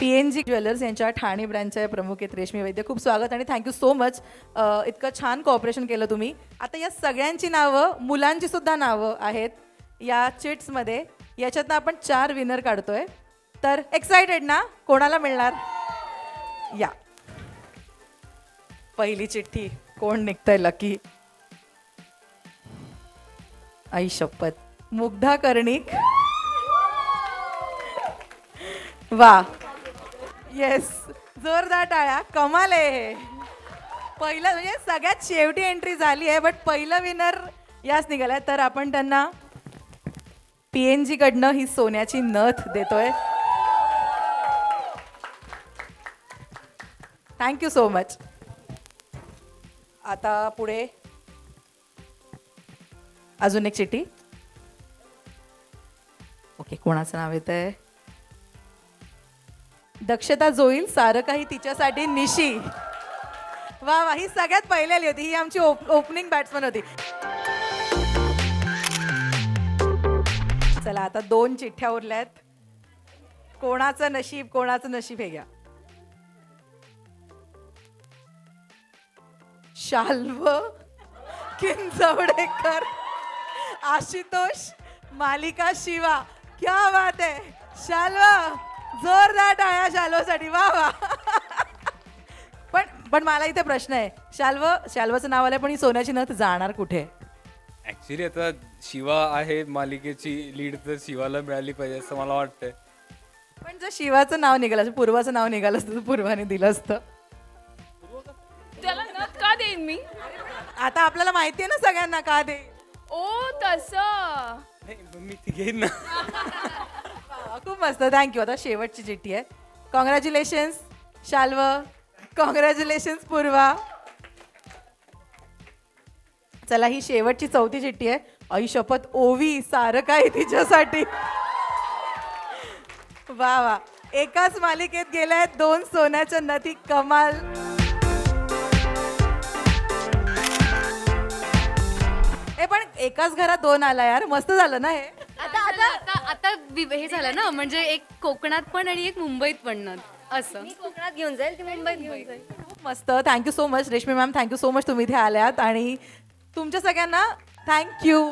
P N G jewellers यांच्या ठाणे ब्रँचच्या प्रमुख आहेत रेशमी वैद्य. खूप स्वागत आणि थँक्यू सो मच इतकं छान कॉपरेशन केलं तुम्ही. आता या सगळ्यांची नावं मुलांची सुद्धा नावं आहेत या चिट्समध्ये याच्यातनं आपण चार विनर काढतोय. तर एक्सायटेड ना? कोणाला मिळणार? या. पहिली चिठ्ठी. कोण निघतंय लकी आई शपथ. मुग्धा कर्णिक. वा. येस जोरदार टाळ्या. कमाल आहे पहिलं म्हणजे सगळ्यात शेवटी एंट्री झाली आहे बट पहिलं विनर याच निघालाय. तर आपण त्यांना पी एन कडनं ही सोन्याची नथ देतोय. थँक्यू सो मच आता पुढे अजून एक चिठी ओके कोणाचं नाव येत आहे दक्षता जोईल सारं काही तिच्यासाठी निशी. वा वा ही सगळ्यात पहिलेली होती. ही आमची ओपनिंग बॅट्समन होती. चला आता दोन चिठ्ठ्या उरल्यात. कोणाचं नशीब कोणाचं नशीब हे घ्या. शाल्व किंजवडेकर आशुतोष मालिका शिवा. क्या बात आहे. शाल्व! जोरदार टाळ्या शाल्वसाठी वा वा. पण पण मला इथे प्रश्न आहे. शाल्व शाल्वाचं नाव आलंय पण ही सोन्याची नथ जाणार कुठे? ऍक्च्युली आता शिवा आहे मालिकेची लीड तर शिवाला मिळाली पाहिजे असं मला वाटतंय. पण जर शिवाचं नाव निघालं असं पूर्वाचं नाव निघालं असतं तर पूर्वाने दिलं असतं. त्याला नथ का देईन मी? आता आपल्याला माहिती आहे ना सगळ्यांना का दे ओ तसं. नाही मग मी ती घेईन ना. खूप मस्त. थँक्यू आता शेवटची चिठ्ठी आहे. कॉंग्रॅच्युलेशन्स शाल्व. कॉंग्रॅच्युलेशन्स पूर्वा. चला ही शेवटची चौथी चिठ्ठी आहे. आई शपथ ओवी सारं काय तिच्यासाठी. वा वा. एकाच मालिकेत गेल्या दोन सोन्याच्या नदी कमाल. ए पण एकाच घरात दोन आला यार. मस्त झालं ना हे. आता आता वि- हे झालं ना म्हणजे एक कोकणात पण आणि एक मुंबईत पण ना असं. मी कोकणात घेऊन जाईल ती मुंबईत घेऊन जाईल. खूप मस्त. Thank you so much Reshmi ma'am thank you so much तुम्ही इथे आल्यात. आणि तुमच्या सगळ्यांना थँक्यू